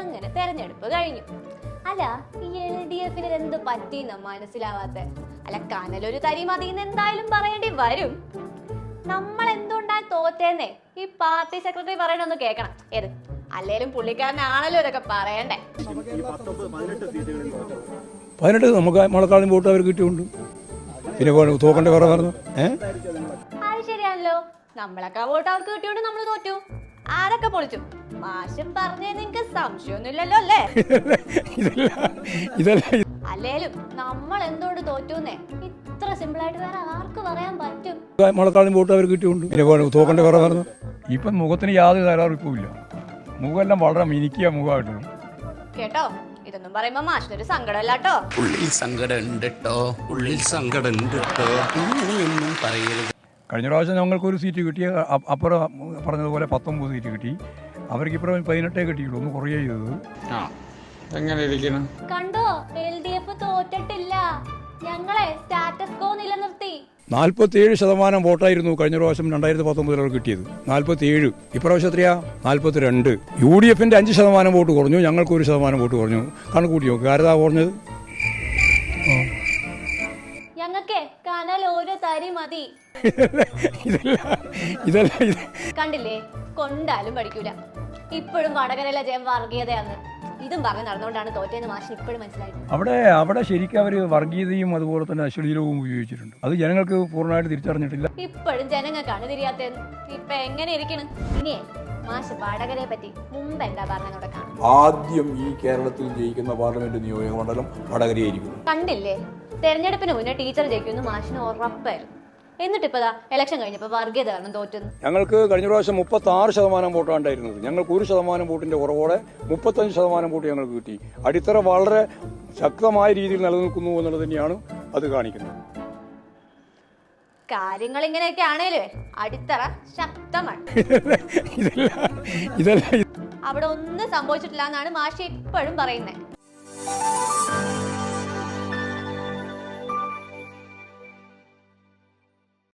അങ്ങനെ തെരഞ്ഞെടുപ്പ് കഴിഞ്ഞു. അല്ല ഈ എൽ ഡി എഫിന് എന്ത് പറ്റിയെന്ന മനസ്സിലാവാത്ത? അല്ല കനലൊരു തരി മതിന്ന് എന്തായാലും പറയേണ്ടി വരും. നമ്മൾ എന്തുകൊണ്ടാ തോറ്റേന്നേ? ഈ പാർട്ടി സെക്രട്ടറി പറയണൊന്ന് കേൾക്കണം. ഏത്? അല്ലേലും പുള്ളിക്കാരനാണല്ലോ ഇതൊക്കെ പറയണ്ടേ. പതിനെട്ട് നമുക്ക് മുളക്കാളും വോട്ട് അവർ കിട്ടിയുണ്ട്. പിന്നെ തോക്കണ്ട കുറേ പറഞ്ഞു ഏഹ് ശരിയാണല്ലോ. നമ്മളൊക്കെ വോട്ട് അവർക്ക് കിട്ടിയോണ്ട് നമ്മൾ തോറ്റു. ആരൊക്കെ പൊളിച്ചു? മാഷം പറഞ്ഞേ നിങ്ങക്ക് സംശയമൊന്നുമില്ലല്ലോ അല്ലേ? ഇതല്ല ഇതല്ല അല്ലേലും നമ്മൾ എന്തുകൊണ്ട് തോറ്റുന്നേ? ഇത്ര സിമ്പിൾ ആയിട്ട് വേറെ ആർക്ക് പറയാൻ പറ്റും? മുളക്കാളും വോട്ട് അവർ കിട്ടിയുണ്ട്. തോക്കണ്ട കുറേ പറഞ്ഞു. ഇപ്പം മുഖത്തിന് യാതൊരു തകരാറിപ്പും ഇല്ല മുഖമെല്ലാം വളരെ മിനിക്കുക മുഖമായിട്ടാണ് കേട്ടോ? ഇതൊന്നും പറയുമ്പോ മാഷിനൊരു സങ്കടമല്ല കേട്ടോ ഉള്ളിൽ സങ്കടം ഉണ്ട് ട്ടോ ഉള്ളിൽ സങ്കടം ഉണ്ട് കേട്ടോ പറയരുത്. കഴിഞ്ഞ പ്രാവശ്യം ഞങ്ങൾക്കൊരു സീറ്റ് കിട്ടിയ അപ്പുറം പറഞ്ഞതുപോലെ പത്തൊമ്പത് സീറ്റ് കിട്ടി. അവർക്ക് ഇപ്പുറം പതിനെട്ടേ കിട്ടിയുള്ളൂ ഒന്ന് കുറേ ചെയ്തത്. ആ എങ്ങനെ ഇരിക്കണം? കണ്ടോ എൽ ഡി എഫ് തോറ്റിട്ടില്ല. ഞങ്ങളെ സ്റ്റാറ്റസ് കോ നിലനിർത്തി. നാൽപ്പത്തിയേഴ് ശതമാനം വോട്ടായിരുന്നു കഴിഞ്ഞ പ്രാവശ്യം രണ്ടായിരത്തി പത്തൊമ്പതിൽ അവർ കിട്ടിയത് നാൽപ്പത്തിയേഴ് ഇപ്രാവശ്യം എത്രയാ? നാൽപ്പത്തിരണ്ട് യു ഡി എഫിന്റെ അഞ്ച് ശതമാനം വോട്ട് കുറഞ്ഞു ഞങ്ങൾക്ക് ഒരു ശതമാനം വോട്ട് കുറഞ്ഞു. കണക്കൂട്ടി നോക്കുക നോക്ക് ആരതാ കുറഞ്ഞത്? ഞങ്ങക്കേ കനൽ ഒരു തരി മതി. കണ്ടില്ലേ? കൊണ്ടാലും പഠിക്കൂല. ഇപ്പോഴും വടകരയിലെ ജയം വർഗീയതയാണ് ഇതും പറഞ്ഞ് നടന്നുകൊണ്ടാണ് തോറ്റേന്ന് മാഷിന് ഇപ്പോഴും മനസ്സിലായത് അവിടെ അവിടെ ശരിക്കും അവർ വർഗീയതയും അതുപോലെ തന്നെ അശ്ലീലവും ഉപയോഗിച്ചിട്ടുണ്ട്. അത് ജനങ്ങൾക്ക് പൂർണമായിട്ട് തിരിച്ചറിഞ്ഞിട്ടില്ല. ഇപ്പോഴും ജനങ്ങൾക്കാണ് തിരിയാത്തത് ഇപ്പൊ എങ്ങനെ ഇരിക്കണം? ഇനിയേ മാഷ് പറ്റി മുമ്പ് എന്താ പറഞ്ഞതോടെ കാണാം ആദ്യം ഈ കേരളത്തിൽ ജയിക്കുന്ന പാർലമെന്റ് നിയോജക മണ്ഡലം വടകരയായിരിക്കും കണ്ടില്ലേ? തെരഞ്ഞെടുപ്പിന് മുന്നേ ടീച്ചർ ജയിക്കുമെന്ന് മാഷിന് ഉറപ്പായിരുന്നു. എന്നിട്ട് ഇപ്പതാ ഇലക്ഷൻ കഴിഞ്ഞപ്പോ വർഗീയത കാരണം തോറ്റുന്നു. ഞങ്ങൾക്ക് കഴിഞ്ഞ പ്രാവശ്യം മുപ്പത്തി ആറ് ശതമാനം വോട്ടാണ് ഉണ്ടായിരുന്നത് ഞങ്ങൾക്ക് ഒരു ശതമാനം വോട്ടിന്റെ കുറവോടെ മുപ്പത്തഞ്ച് ശതമാനം വോട്ട് ഞങ്ങൾക്ക് കിട്ടി. അടിത്തറ വളരെ ശക്തമായ രീതിയിൽ നിലനിൽക്കുന്നു എന്നുള്ളത് തന്നെയാണ് അത് കാണിക്കുന്നത്. കാര്യങ്ങൾ ഇങ്ങനെയൊക്കെ ആണേലേ അടിത്തറ ശക്തമാണ് അവിടെ ഒന്നും സംഭവിച്ചിട്ടില്ല എന്നാണ് മാഷി ഇപ്പോഴും പറയുന്നത്